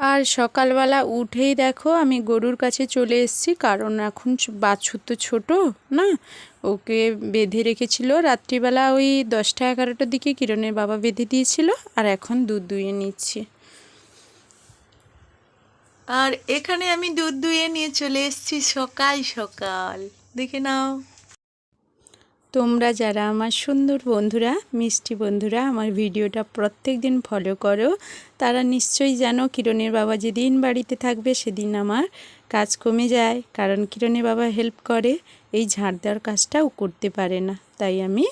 আর সকালবেলা উঠেই দেখো আমি গরুর কাছে চলে এসেছি, কারণ এখন বাছুর তো ছোট, না? ওকে বেঁধে রেখেছিল। রাত্রিবেলা ওই দশটা এগারোটার দিকে কিরণের বাবা বেঁধে দিয়েছিল, আর এখন দুধ দুইয়ে নিচ্ছি। আর এখানে আমি দুধ দুয়ে নিয়ে চলে এসেছি সকাল সকাল। দেখে নাও। তোমরা যারা আমার সুন্দর বন্ধুরা, মিষ্টি বন্ধুরা, আমার ভিডিওটা প্রত্যেক দিন ফলো করো, তারা নিশ্চয়ই জানো কিরণের বাবা যেদিন বাড়িতে থাকবে সেদিন আমার কাজ কমে যায়, কারণ কিরণের বাবা হেল্প করে, এই ঝাড় দেওয়ার কাজটাও করতে পারে না, তাই আমি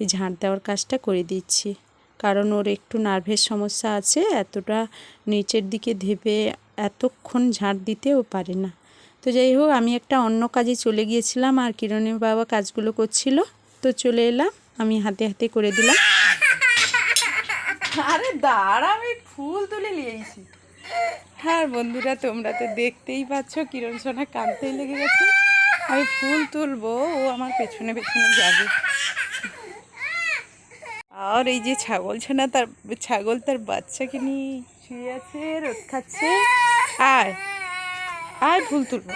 এই ঝাড় দেওয়ার কাজটা করে দিচ্ছি। কারণ ওর একটু নার্ভের সমস্যা আছে, এতটা নিচের দিকে ধেপে এতক্ষণ ঝাড় দিতেও পারে না। তো যাই হোক, আমি একটা অন্য কাজে চলে গিয়েছিলাম আর কিরণের বাবা কাজগুলো করছিল। তো চলে এলাম। আমি হাতে হাতে করে দিলাম। আরে দাঁড়া, আমি ফুল তুলে নিয়েছি হ্যাঁ বন্ধুরা, তোমরা তো দেখতেই পাচ্ছ, কিরণ সোনা কাঁদতেই লেগে গেছে। আমি ফুল তুলবো, ও আমার পেছনে পেছনে যাবে। আর এই যে ছাগল ছানা, তার ছাগল তার বাচ্চাকে নিয়ে শুয়ে আছে, রোদ খাচ্ছে। আয় আয় ফুল তুলবো।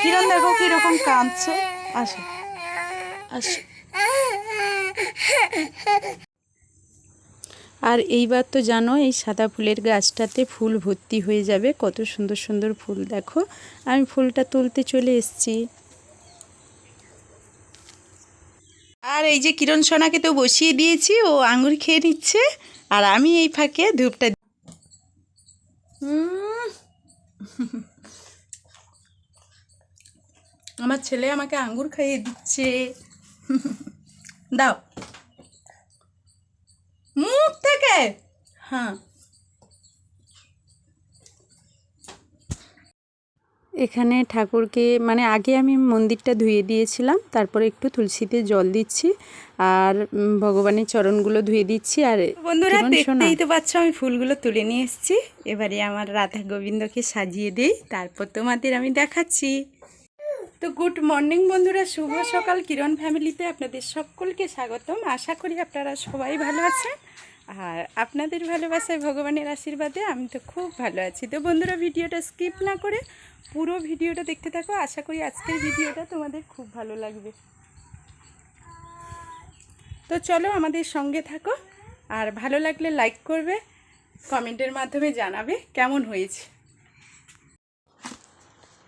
কিরণ দেখো কীরকম কাঁদছে। আসো। আর এইবার তো জানো এই সাদা ফুলের গাছটাতে ফুল ভর্তি হয়ে যাবে। কত সুন্দর সুন্দর ফুল, দেখো। আমি ফুলটা তুলতে চলে এসেছি। আর এই যে কিরণ সোনাকে তো বসিয়ে দিয়েছি, ও আঙুর খেয়ে নিচ্ছে, আর আমি এই ফাঁকে ধূপটা। আমার ছেলে আমাকে আঙ্গুর খাইয়ে দিচ্ছে। দাও। মুখ থেকে? হ্যাঁ। এখানে ঠাকুরকে মানে আগে আমি মন্দিরটা ধুয়ে দিয়েছিলাম তারপরে একটু তুলসীতে জল দিচ্ছি আর ভগবানের চরণগুলো ধুয়ে দিচ্ছি আর বন্ধুরা দেখতেই তো পাচ্ছ আমি ফুলগুলো তুলে নিয়ে এসেছি। এবারে আমার রাধা গোবিন্দকে সাজিয়ে দিই তারপর তোমাদের আমি দেখাচ্ছি। তো গুড মর্নিং বন্ধুরা, শুভ সকাল। কিরণ ফ্যামিলিতে আপনাদের সকলকে স্বাগতম। আশা করি আপনারা সবাই ভালো আছেন। আর আপনাদের ভালোবাসায় ভগবানের আশীর্বাদে আমি তো খুব ভালো আছি। তো বন্ধুরা, ভিডিওটা স্কিপ না করে পুরো ভিডিওটা দেখতে থাকো। আশা করি আজকের ভিডিওটা তোমাদের খুব ভালো লাগবে। তো চলো আমাদের সঙ্গে থাকো। আর ভালো লাগলে লাইক করবে, কমেন্টের মাধ্যমে জানাবে কেমন হয়েছে।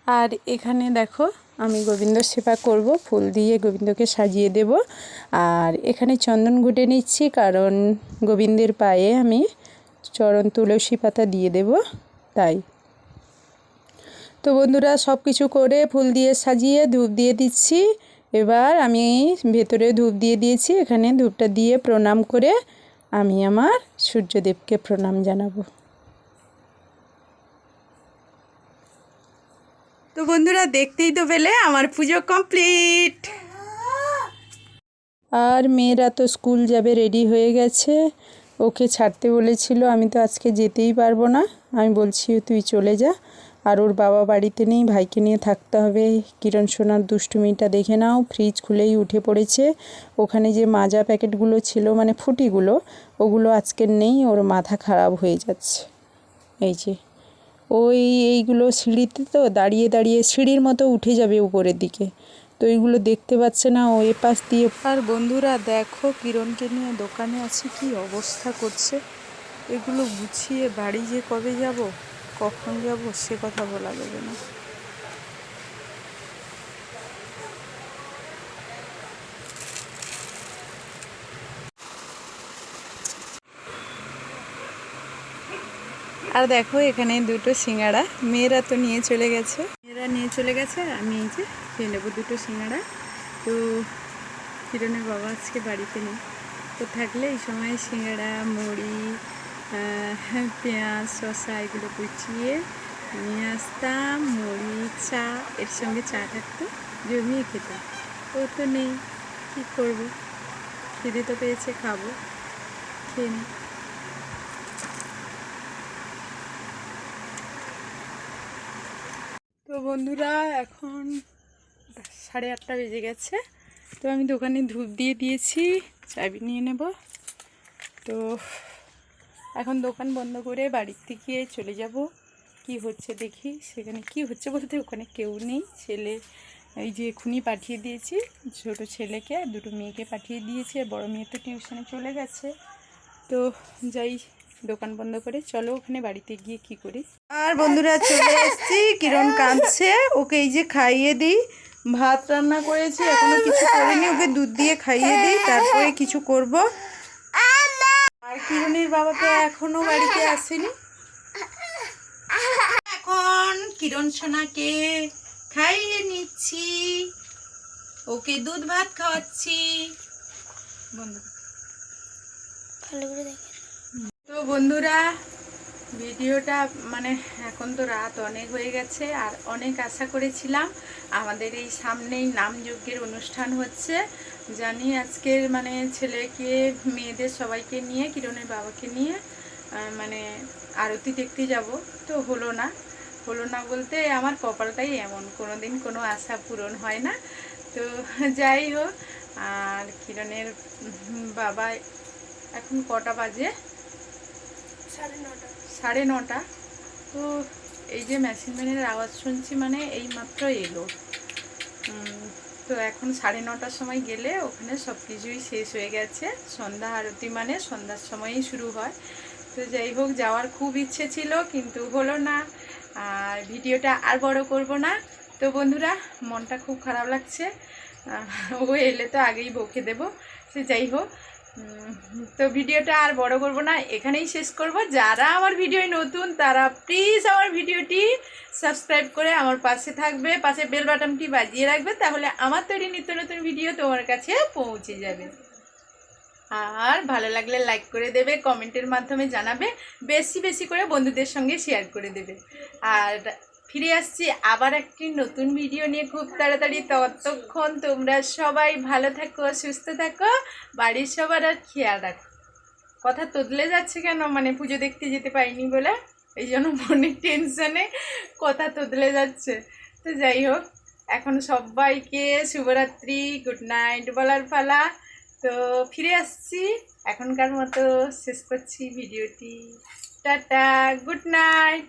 আর এখানে দেখো আমি গোবিন্দ সেবা করব, ফুল দিয়ে গোবিন্দকে সাজিয়ে দেব। আর এখানে চন্দন ঘুটে নিচ্ছি, কারণ গোবিন্দের পায়ে আমি চরণ তুলসী পাতা দিয়ে দেব, তাই। তো বন্ধুরা সব কিছু করে ফুল দিয়ে সাজিয়ে ধূপ দিয়ে দিচ্ছি। এবার আমি ভেতরে ধূপ দিয়ে দিয়েছি, এখানে ধূপটা দিয়ে প্রণাম করে আমি আমার সূর্যদেবকে প্রণাম জানাব। তো বন্ধুরা দেখতেই তো পেলে আমার পুজো কমপ্লিট। আর মেয়েরা তো স্কুল যাবে, রেডি হয়ে গেছে। ওকে ছাড়তে বলেছিল, আমি তো আজকে যেতেই পারব না। আমি বলছি, তুই চলে যা। আর ওর বাবা বাড়িতে নেই, ভাইকে নিয়ে থাকতে হবে। কিরণ সোনার দুষ্টুমিটা দেখে নাও, ফ্রিজ খুলেই উঠে পড়েছে। ওখানে যে মাজা প্যাকেটগুলো ছিল মানে ফুটিগুলো, ওগুলো আজকের নেই, ওর মাথা খারাপ হয়ে যাচ্ছে। এই যে। ওই এইগুলো সিঁড়িতে তো দাঁড়িয়ে দাঁড়িয়ে সিঁড়ির মতো উঠে যাবে উপরের দিকে। তো এইগুলো দেখতে পাচ্ছে না, ও এপাশ দিয়ে আর বন্ধুরা দেখো কিরণকে নিয়ে দোকানে আছে, কি অবস্থা করছে। এগুলো গুছিয়ে বাড়ি যে কবে যাব, কখন যাব, সে কথা বলা যাবে না। আর দেখো, এখানে দুটো সিঙ্গাড়া। মেয়েরা তো নিয়ে চলে গেছে। মেয়েরা নিয়ে চলে গেছে আমি এই যে খেয়ে নেব দুটো সিঙ্গাড়া। তো কিরণের বাবা আজকে বাড়িতে নেই। তো থাকলে এই সময় সিঙ্গাড়া, মুড়ি পেঁয়াজ, শসা এগুলো কুচিয়ে নিয়ে আসতাম। মুড়ি, চা, এর সঙ্গে চা থাকতো, জমিয়ে খেতাম। ও তো নেই, কী করব? খিদে তো পেয়েছে, খাব। খেয়ে নিই বন্ধুরা, এখন সাড়ে আটটা বেজে গেছে। তো আমি দোকানে ধূপ দিয়ে দিয়েছি, চাবি নিয়ে নেব। তো এখন দোকান বন্ধ করে বাড়ির থেকে চলে যাব। কি হচ্ছে দেখি, সেখানে কি হচ্ছে বলতে ওখানে কেউ নেই। ছেলে, এই যে এখুনি পাঠিয়ে দিয়েছি, ছোট ছেলেকে, দুটো মেয়েকে পাঠিয়ে দিয়েছি, আর বড় মেয়ে তো টিউশনে চলে গেছে। তো যাই দোকান বন্ধ করে চলো ওখানে বাড়িতে গিয়ে কি করি? আর বন্ধুরা চলে এসেছি। কিরণ কাঁদছে। ওকে এই যে খাইয়ে দিই। ভাত রান্না করেছি এখনও কিছু করিনি। ওকে দুধ দিয়ে খাইয়ে দিই তারপরে কিছু করব। আর কিরণের বাবা তো এখনও বাড়িতে আসেনি। এখন কিরণ সোনাকে খাইয়ে নিচ্ছি। ওকে দুধ ভাত খাওয়াচ্ছি। বন্ধু। তো বন্ধুরা, ভিডিওটা মানে এখন তো রাত অনেক হয়ে গেছে আর অনেক আশা করেছিলাম আমাদের এই সামনেই নামযজ্ঞের অনুষ্ঠান হচ্ছে। জানি আজকের মানে ছেলেকে, মেয়েদের সবাইকে নিয়ে, কিরণের বাবাকে নিয়ে মানে আরতি দেখতে যাব। তো হলো না হলো না বলতে আমার কপালটাই এমন কোনো দিন কোনো আশা পূরণ হয় না। তো যাই হোক, আর কিরণের বাবা এখন কটা বাজে? সাড়ে নটা। তো এই যে মেশিন ম্যানের আওয়াজ শুনছি মানে এই মাত্র এলো। তো এখন সাড়ে নটার সময় গেলে ওখানে সব কিছুই শেষ হয়ে গেছে। সন্ধ্যা আরতি মানে সন্ধ্যার সময়ই শুরু হয়। তো যাই হোক, যাওয়ার খুব ইচ্ছে ছিল, কিন্তু হলো না। আর ভিডিওটা আর বড় করব না। তো বন্ধুরা, মনটা খুব খারাপ লাগছে। ও এলে তো আগেই বকে দেবো। সে যাই হোক তো ভিডিওটা আর বড় করব না, এখানেই শেষ করব। যারা আমার ভিডিও নতুন, তারা প্লিজ আমার ভিডিওটি সাবস্ক্রাইব করে আমার পাশে থাকবে, পাশে বেল বাটনটি বাজিয়ে রাখবে, তাহলে আমার তৈরি নিত্য নতুন ভিডিও তোমার কাছে পৌঁছে যাবে। আর ভালো লাগলে লাইক করে দেবে কমেন্টের মাধ্যমে জানাবে, বেশি বেশি করে বন্ধুদের সঙ্গে শেয়ার করে দেবে। আর ফিরে আসছি আবার একটি নতুন ভিডিও নিয়ে খুব তাড়াতাড়ি। ততক্ষণ তোমরা সবাই ভালো থাকো, সুস্থ থাকো, বাড়ির সবার আর খেয়াল রাখো। কথা তদলে যাচ্ছে কেন? মানে পুজো দেখতে যেতে পারিনি বলে। এই জন্য মনের টেনশনে কথা তদলে যাচ্ছে। তো যাই হোক, এখন সবাইকে শুভরাত্রি, গুড নাইট বলার পালা। তো ফিরে আসছি এখনকার মতো। শেষ করছি ভিডিওটি। Tata, good night.